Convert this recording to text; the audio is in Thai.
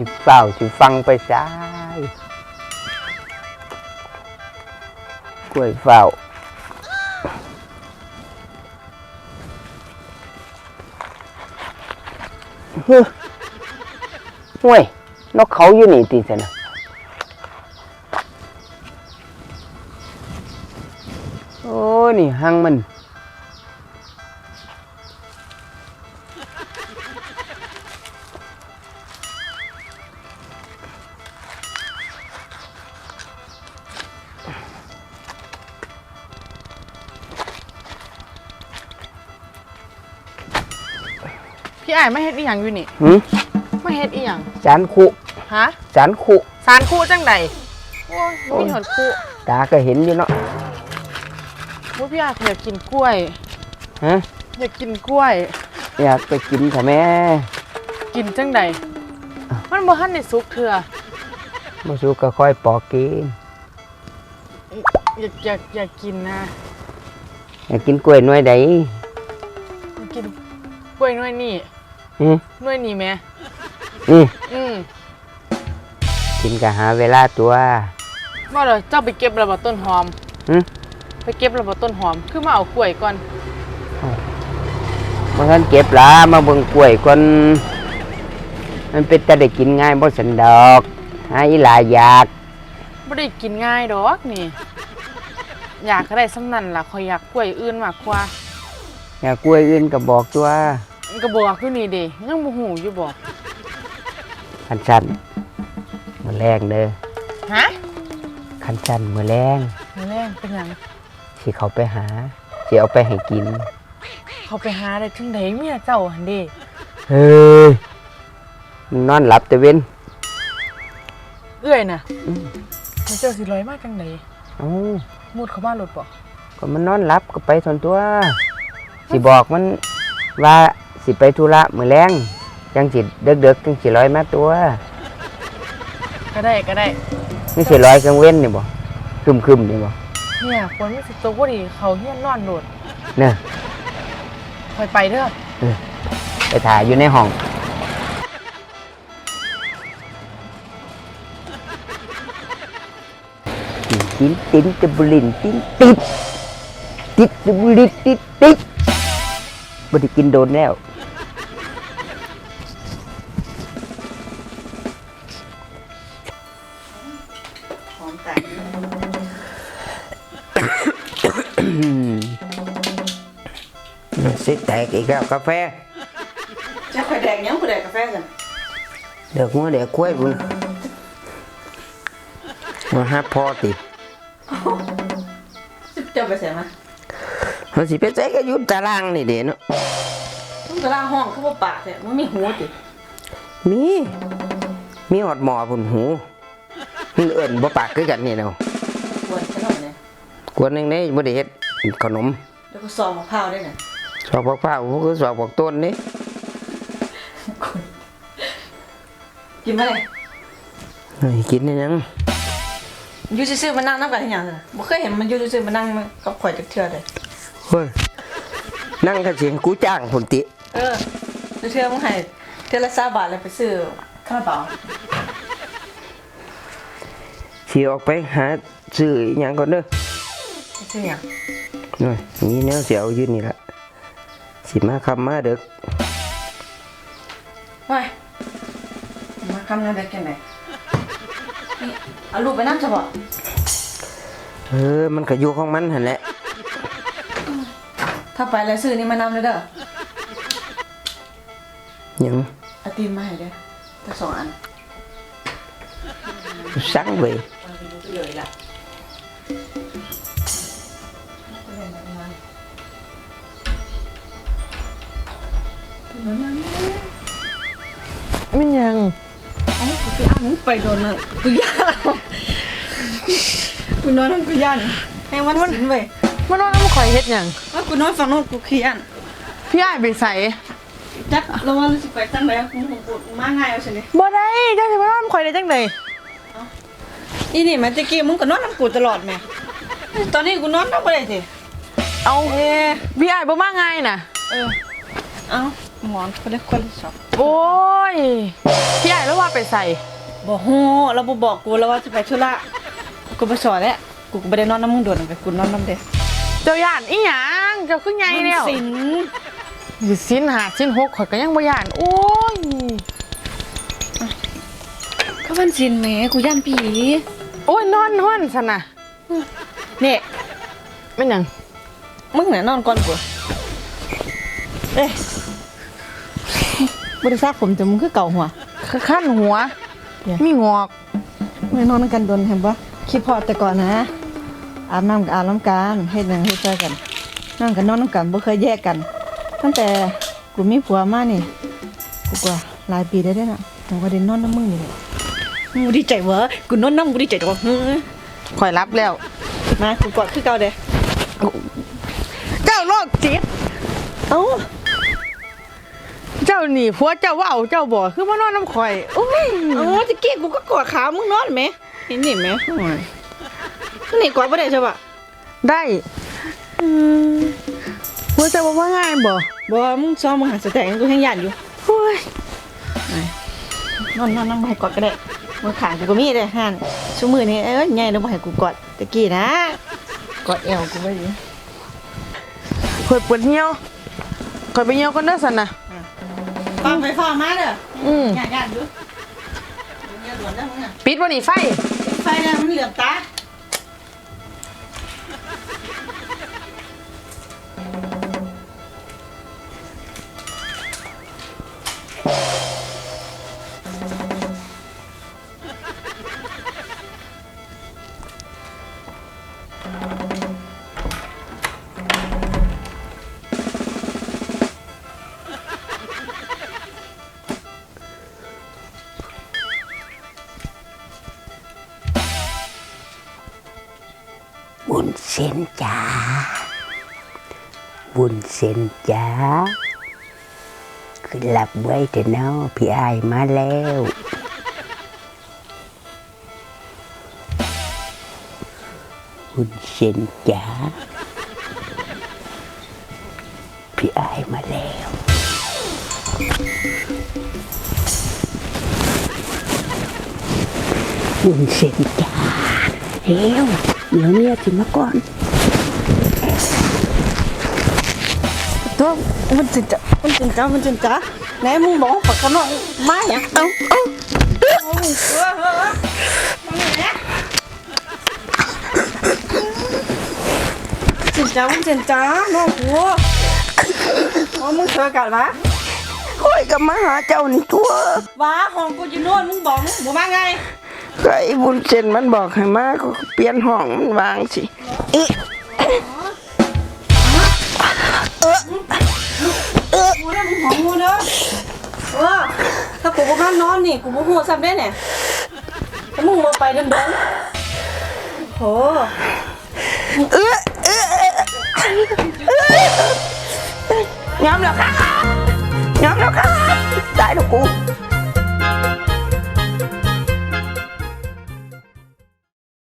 สิเฝ้าสิฟังไปซ้ายกล้วยเฝ้าฮึห่วยนกเขาอยู่นี่ติสนะโอ้ นี่หังมัน พี่อ้ายไม่เฮ็ดอีหยังอยู่นี่หืมไม่เฮ็ดอีหยังจานคุฮะจานคุสารคู่จังใดโอ้ยบ่มีหดคู่ตาก็เห็นอยู่เนาะโอ้ยพี่อ้ายอยากกินกล้วย ฮะอยากกินกล้วย อยากไปกินค่ะแม่กินจังใดมันบ่ทันได้สุกเทื่อมาสู้ก็ค่อยปอกกินอยากอยากอยากกินนะอยากกินกล้วยหน่วยใดอยากกินกล้วยหน่วยนี่ อืมหน่วยนี่แหม่อืมอืมกินก็หาเวลาตัวว่าเดี๋ยวเจ้าไปเก็บระเบิดต้นหอมหืมไปเก็บระเบิดต้นหอม คือมาเอากล้วยก่อนมาท่านเก็บหลามาเบิ่งกล้วยก่อนมันเป็นแต่ได้กินง่ายบ่สันดอกหาอีหลาอยากบ่ได้กินง่ายดอกนี่ อยากก็ได้สำนันล่ะคอยอยากกล้วยอื่นมากกว่า อยากกล้วยอื่นก็บอกตัวมัน ก็บอกอยู่นี่เด้ยังบ่ฮู้อยู่บอกคันชันมือแรงเด้อฮะคันชันมือแรงมื้อแรงเป็นหยังสิเขาไปหาสิเอาไปให้กิน เขาไปหาได้ถึงไดเมียเจ้าหั่นเด้เฮ้ยมันนอนหลับแต่เว้นเอื้อยน่ะมันเจ้าสิลอยมาจังไดเอ้ามุดเข้ามารถบ่ก็มันนอนหลับก็ไปทนตัวสิบอกมันว่า สิไปธุระมือแรงจังสิเด็กๆจังสิลอยมาตัวก็ได้ก็ได้นี่สิลอยกลางเว้นนี่บ่คึมๆนี่บ่เนี่ยฝนมันสิตกพอดีเขาเฮียนนอนโดดเน่ะคอยไปเด้อไปถ่ายอยู่ในห้องตินตินตะบุลินตินติดติดตะบุลินติดติดบ่ได้กินโดนแล้ว หอมแตกสิแตกอีกแล้วกาแฟจะคอยแดงยังคอยแดกกาแฟกันเด็กหัวเด็กกล้วยบุญมาหาพ่อติจะไปใส่มาเขาสิไปใส่ก็อยู่ตารางนี่เด้เนาะต้องกระล่างห้องเขาบ่ปากแท้มันมีหูติมี มีหอดหมอพุ่นหู มันเอิ่นบ่ปากคือกันนี่เนาะควรขนมเนี่ยกวนหนึงนี่บ่ได้เฮ็ดขนม แล้วก็ซองมะพร้าวด้วยน่ะสอกบักพร้าวพวกคือสอกบักต้นนี่กินมาเลยเฮ้ยกินได้ยังอยู่ซื่อๆมานั่งน้ำกันที่หยังเลยบ่เคยเห็นมันอยู่ซื่อๆมานั่งกับข่อยจักเทื่อเลยเฮ้ยนั่งก็สิให้กูจ้างพุ่นติ เออเทื่อมึงให้เทื่อละ20บาทแล้วไปซื้อข้าวเปล่า สิออกไปหาซื้ออีหยังก่อนเด้อไปซื้อหยังหน่อยมีแนวเสียวอยู่นี่ละสิมาคำมาเด้อไปมาคำนั้นได้แค่ไหนนี่เอาลูกไปนั่งซะบ่เออมันก็อยู่ของมันหั่นแหละถ้าไปแล้วซื้อนี่มานำเลยเด้อหยังเอาตีนมาให้เด้อทั้งสองอันสั่งไว้ เลยล่ะมันยังเอ้ากูอ่านมึงไปโดนน่ะกูย่านกูนอนนั่งกูย่านให้วันสินเว้ยมันว่ามันข่อยเฮ็ดหยังว่ากูนอนฝั่งโน้นกูขี้ย่านพี่อ้ายไปใส่จักแล้วว่าสิไปจังไดกูกูกูมาง่ายเอาสินี่บ่ได้จังสิว่ามันข่อยได้จังได อีนี่มันตะกี้มึงก็นอนนํกูตลอดแม่ตอนนี้กูนอนนำบ่ได้สิเอาเอ้พี่อ้ายบ่มาง่ายน่ะ เออ เอาหมอนคนละคนละสองโอ้ย พี่อ้ายแล้วว่าไปใส่บ่ฮู้เราบ่บอกกูแล้วว่าจะไปธุระกูไปสอนแล้วกูก็บ่ได้นอนน้ำมึงโดนไปกูนอนน้ำเด้เจ้าย่านอีหยังเจ้าคือไงแล้วสินสิสิ้นหาสิ้นหกข่อยก็ยังบ่ย่านโอ้ยก็มันสินแหมกูย่านผี โอ้ยนอนนอนซะนะนี่แม่นหยังมึงน่ะนอนก่อนกูเอ้ยบ่ได้ซักผมแต่มึงคือเก่าหัวคือขั้นหัว เนี่ย มีงอกไม่นอนกันโดนเห็นปะคิดพอแต่ก่อนนะ อาบน้ำกับอาบน้ำกันเฮ็ดหยังเฮ็ดใจกันนั่งกันนอนน้ำกันบ่เคยแยกกัน ตั้งแต่กูมีผัวมานี่กูก็หลายปีได้ได้อละผมก็ได้นอนน้ำมึงนี่แหละ กูดีใจเวะกูนอนน้ำกูดีใจจังวะเฮ้ยข่อยรับแล้ว มากูกอดคือเก่าเด้เจ้าโรคจิตเอ้าเจ้านี่ผัวเจ้าเว่าเจ้าบ่คือมานอนน้ำข่อยโอ้ยเอ้าตะกี้กูก็กอดขามึงนอนไหมเห็นนี่ไหมโอ้ยนี่กอดบ่ได้ใช่ปะได้ผัวเจ้าบอกว่าง่ายบ่บ่มึงซ้อมมึงหาสแตงกูแห้งยันอยู่โอ้ยนอนนอนนอนบ่ให้กอดก็ได้ มือขางกูก็มีได้ห่านชั่วมือนี้เอ้ยใหญ่แล้วบ่ให้กูกอดตะกี้นะกอดเอวกูไว้ดิข่อยปวดเหี่ยวข่อยไปเหี่ยวกันเด้อสันนะฟังไปฟังมาเด้ออืมย่านย่านดูเดี๋ยวด่วนเด้อมึงน่ะปิดบ่นี่ไฟ ไฟน่ะมันเหลืองตา นจ้าบุญเส้นจ้าคือหลับไว้แต่เนาะพี่อายมาแล้วบุญเส้นจ้าพี่อายมาแล้วบุญเส้นจ้าเฮ้ว เดี๋ยวเมียถึงมาก่อนตัวมันจินจ้ะมันจินจ้ะมันจินจ้ะไหนมึงบอกว่าปักกันน้องมาหยังเอ้าเอ้าเอ้าเออเออเออมานี่แหละจินจ้ะมันจินจ้ะน้องกูอ๋อมึงเจอกันวะคอยกับมาหาเจ้านี่ทั่วว้าห้องกูอยู่โน่นมึงบอกมึงบอกมาไง ไอ้บุญเส้นมันบอกให้มาก็เปลี่ยนห้องมันวางสิเอ๊ะกูได้มึงของกูเด้อเออถ้ากูบ่มานอนนี่กูบ่ฮู้ซ้ำได้เนี่ยถ้ามึงบ่ไปเดินๆโหยอมแล้วค่ะยอมแล้วค่ะตายแล้วกู